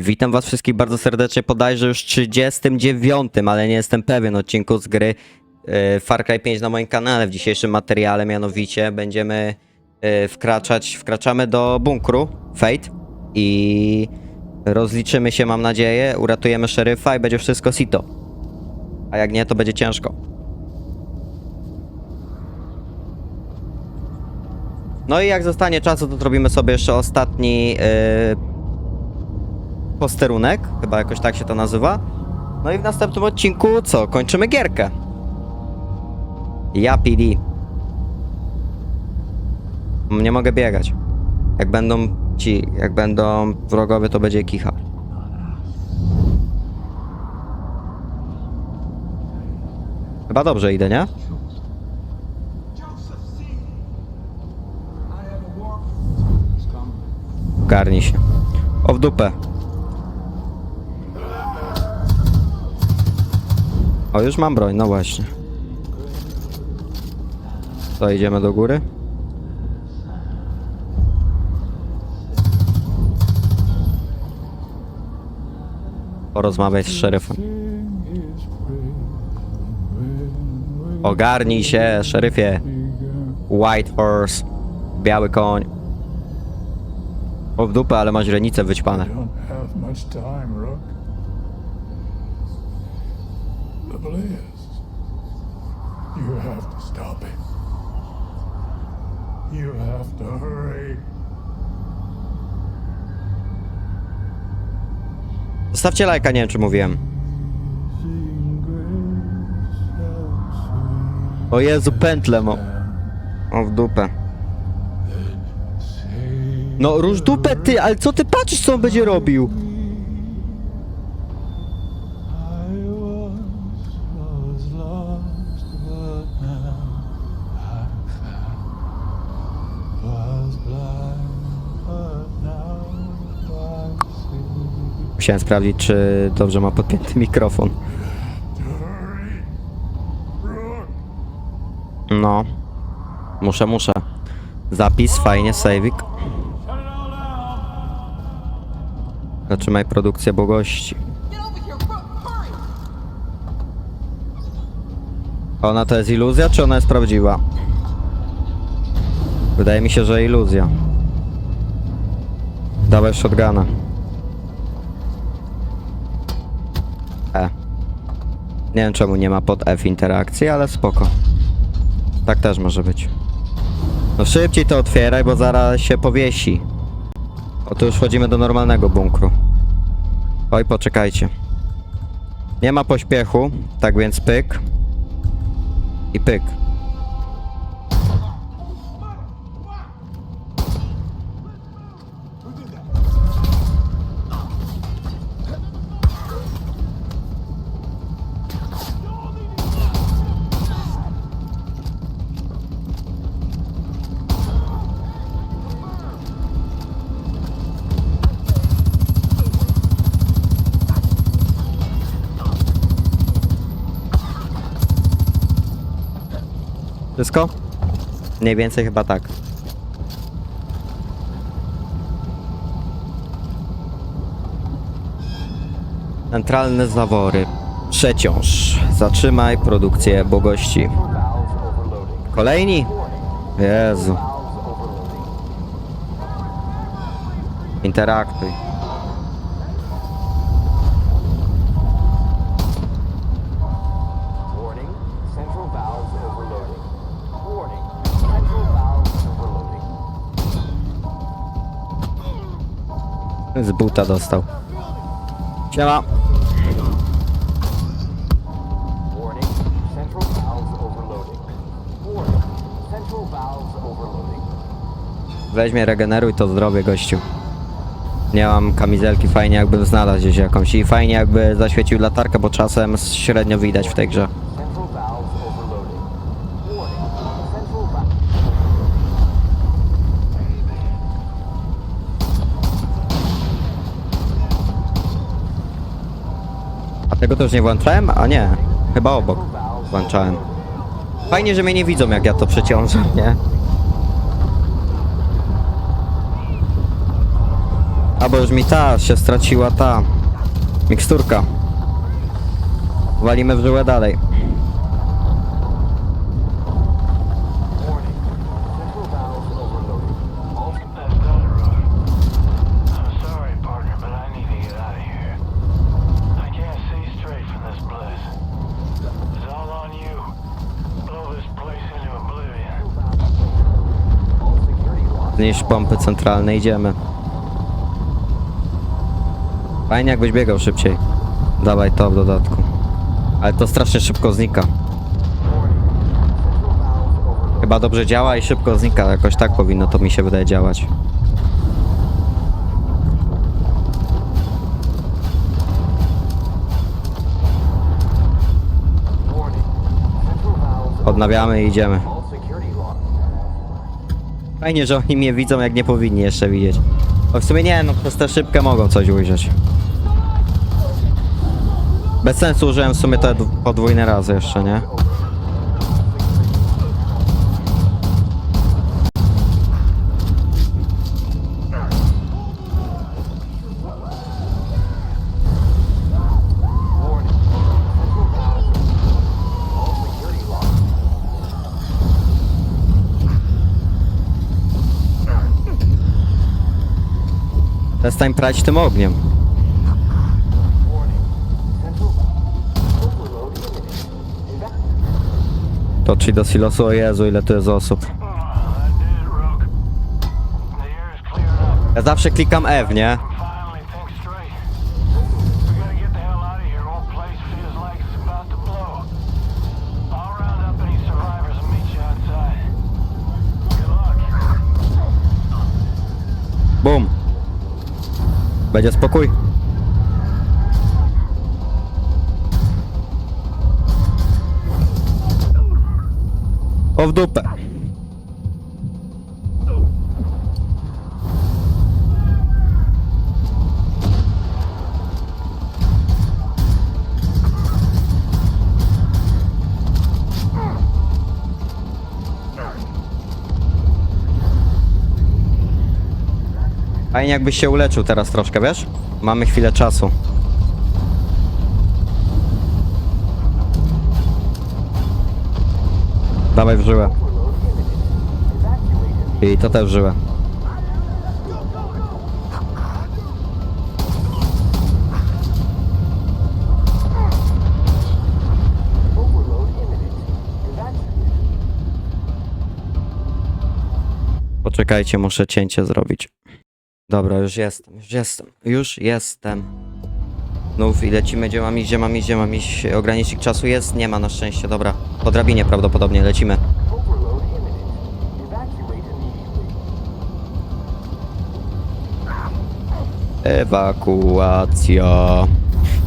Witam was wszystkich bardzo serdecznie, podajże już 39, ale nie jestem pewien, odcinku z gry e, Far Cry 5 na moim kanale. W dzisiejszym materiale mianowicie będziemy e, wkraczać, wkraczamy do bunkru Fate i rozliczymy się, mam nadzieję, uratujemy szeryfa i będzie wszystko sito. A jak nie, to będzie ciężko. No i jak zostanie czasu, to zrobimy sobie jeszcze ostatni e, posterunek, chyba jakoś tak się to nazywa. No i w następnym odcinku co? Kończymy gierkę. Ja PD. Nie mogę biegać. Jak będą ci, jak będą wrogowie, to będzie kicha. Chyba dobrze idę, nie? Garnij się. O w dupę. O, już mam broń, no właśnie. To idziemy do góry. Porozmawiaj z szeryfem. Ogarnij się, szeryfie. White horse. Biały koń. O w dupę, ale ma źrenice wyćpane. The Blizz. You have to stop it. You have to hurry. Zostawcie lajka, nie wiem czy mówiłem. O Jezu, pętlę mo. O w dupę. No róż dupę ty, ale co ty patrzysz co on będzie robił? Musiałem sprawdzić czy dobrze ma podpięty mikrofon. No. Muszę, muszę. Zapis, fajnie, savik. Zatrzymaj produkcję bogości. Ona to jest iluzja, czy ona jest prawdziwa? Wydaje mi się, że iluzja. Dawaj shotguna. Nie wiem czemu nie ma pod F interakcji, ale spoko. Tak też może być. No szybciej to otwieraj, bo zaraz się powiesi. O, tu już wchodzimy do normalnego bunkru. Oj, poczekajcie. Nie ma pośpiechu, tak więc pyk. I pyk. Wszystko? Mniej więcej chyba tak. Centralne zawory. Przeciąż. Zatrzymaj produkcję bogości. Kolejni? Jezu. Interaktuj. Z buta dostał. Siema. Weźmie, regeneruj to zdrowie, gościu. Nie mam kamizelki, fajnie jakbym znalazł gdzieś jakąś i fajnie jakby zaświecił latarkę, bo czasem średnio widać w tej grze. Tego też nie włączałem? A nie, chyba obok włączałem. Fajnie, że mnie nie widzą jak ja to przeciążam, nie? A bo już mi ta się straciła ta miksturka. Walimy w żyłę dalej. Zniszcz pompy centralne, idziemy. Fajnie jakbyś biegał szybciej. Dawaj to w dodatku. Ale to strasznie szybko znika. Chyba dobrze działa i szybko znika. Jakoś tak powinno to mi się wydaje działać. Odnawiamy i idziemy. Fajnie, że oni mnie widzą jak nie powinni jeszcze widzieć. Bo w sumie nie, no przez tę szybkę mogą coś ujrzeć. Bez sensu użyłem w sumie te dw- podwójne razy jeszcze, nie? Przestań prać tym ogniem. To ci do silosu, o Jezu, ile tu jest osób. Ja zawsze klikam F, nie? Finally Бодя, спокой. О, в. Fajnie jakbyś się uleczył teraz troszkę, wiesz? Mamy chwilę czasu. Dawaj w żyłę. I to też w żyłę. Poczekajcie, muszę cięcie zrobić. Dobra, już jestem, już jestem, już jestem. Znów i lecimy, gdzie mam gdzie mam gdzie mam iść. Ogranicznik czasu jest? Nie ma na szczęście, dobra. Po drabinie prawdopodobnie lecimy. Ewakuacja.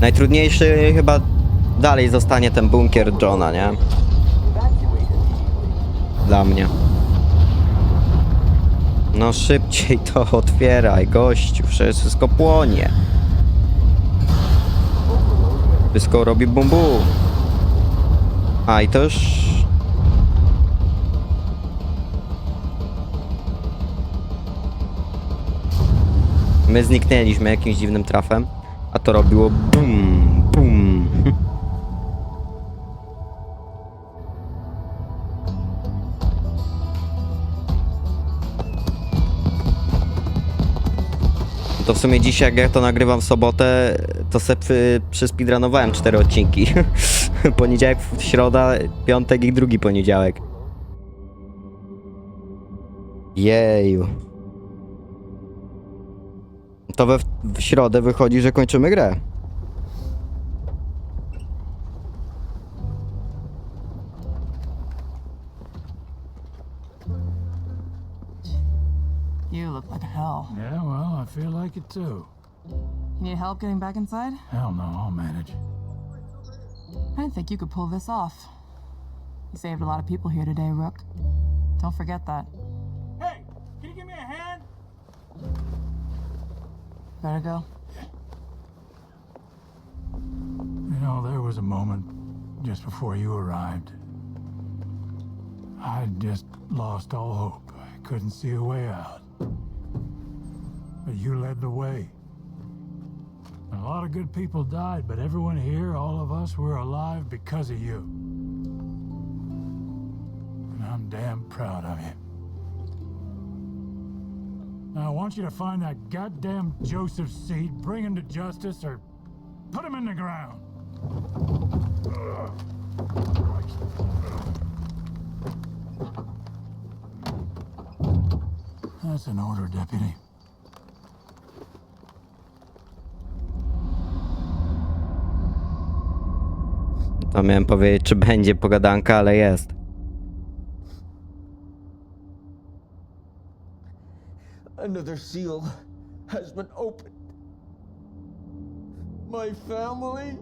Najtrudniejszy chyba dalej zostanie ten bunkier Johna, nie? Dla mnie. No szybciej to otwieraj, gościu, przecież wszystko płonie. Wszystko robi bum bum. A i to już... My zniknęliśmy jakimś dziwnym trafem, a to robiło bum, bum. To w sumie dzisiaj, jak ja to nagrywam w sobotę, to se przy, przyspeedrunowałem cztery odcinki. Poniedziałek, środa, piątek i drugi poniedziałek. Jeju. To we, w środę wychodzi, że kończymy grę. You look like hell. Yeah, well, I feel like it too. You need help getting back inside? Hell no, I'll manage. I didn't think you could pull this off. You saved a lot of people here today, Rook. Don't forget that. Hey, can you give me a hand? Better go. You know, there was a moment just before you arrived. I just lost all hope. I couldn't see a way out. But you led the way. A lot of good people died, but everyone here, all of us, we're alive because of you. And I'm damn proud of you. Now, I want you to find that goddamn Joseph Seed, bring him to justice, or put him in the ground. That's an order, Deputy. To miałem powiedzieć, czy będzie pogadanka, ale jest. Another seal has been opened. My family,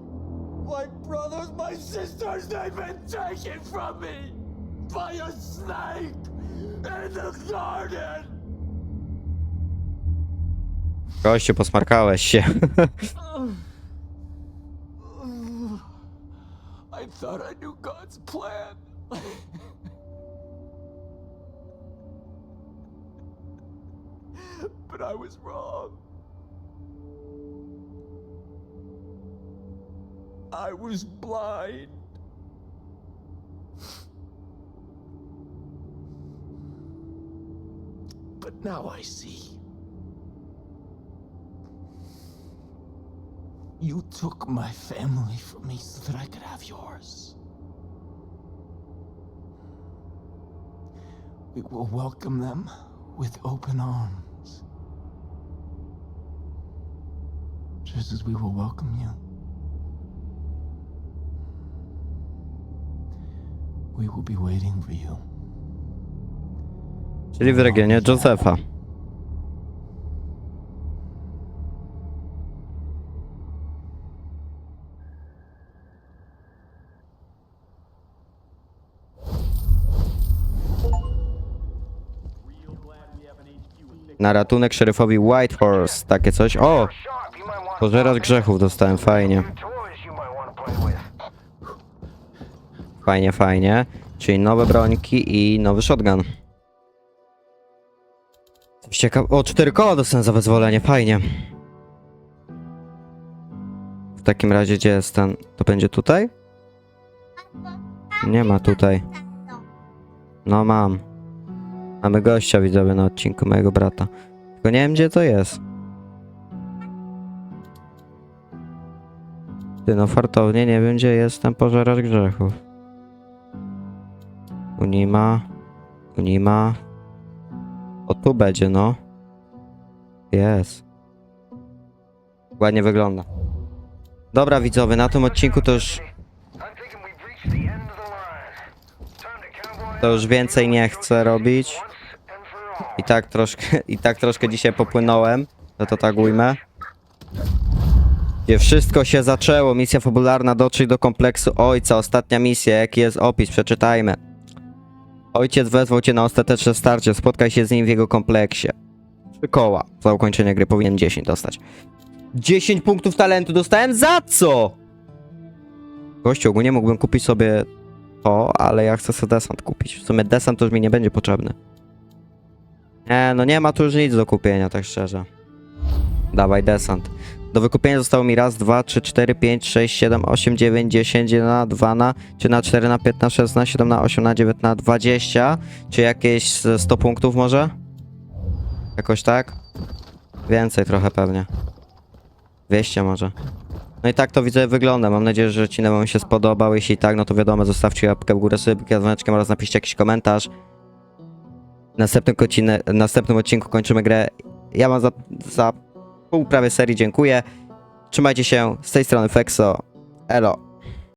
my brothers, my sisters, they've been taken from me by a snake in the garden. Gościu, posmarkałeś się. I thought I knew God's plan. but I was wrong. I was blind. But now I see. You took my family from me so that I could have yours. We will welcome them with open arms. Just as we will welcome you. We will be waiting for you. Czyli w Josefa. Na ratunek szeryfowi Whitehorse, takie coś. O! Pożeracz grzechów dostałem, fajnie. Fajnie, fajnie. Czyli nowe brońki i nowy shotgun. Coś ciekawe. O, cztery koła dostałem za wyzwolenie, fajnie. W takim razie, gdzie jest ten? To będzie tutaj? Nie ma tutaj. No mam. Mamy gościa widzowie na odcinku mojego brata. Tylko nie wiem gdzie to jest. Ty no fartownie nie wiem gdzie jest ten pożeracz grzechów. Tu nie ma. Tu nie ma. O tu będzie no. Jest. Ładnie wygląda. Dobra widzowie, na tym odcinku to już, to już więcej nie chcę robić. I tak troszkę, i tak troszkę dzisiaj popłynąłem, to to tak ujmę. Gdzie wszystko się zaczęło, misja fabularna dotrzeć do kompleksu ojca, ostatnia misja, jaki jest opis, przeczytajmy. Ojciec wezwał cię na ostateczne starcie, spotkaj się z nim w jego kompleksie. Trzy koła, za ukończenie gry powinien 10 dostać. 10 punktów talentu dostałem za co? Gościu, ogólnie mógłbym kupić sobie to, ale ja chcę sobie desant kupić. W sumie desant to już mi nie będzie potrzebny. Nie, no nie ma tu już nic do kupienia, tak szczerze. Dawaj desant. Do wykupienia zostało mi raz, dwa, trzy, cztery, pięć, sześć, siedem, osiem, dziewięć, dziesięć, na dwa na, czy na cztery na 5 na 6 na 7 na 8 na 9 na 20, czy jakieś ze 100 punktów może? Jakoś tak? Więcej trochę pewnie. 200 może. No i tak to widzę wygląda. Mam nadzieję, że odcinek wam się spodobał. Jeśli tak, no to wiadomo, zostawcie łapkę w górę, subika z dzwoneczkiem oraz napiszcie jakiś komentarz. Następnym, następnym odcinku kończymy grę. Ja wam za, za pół prawie serii dziękuję. Trzymajcie się. Z tej strony Fexo. Elo.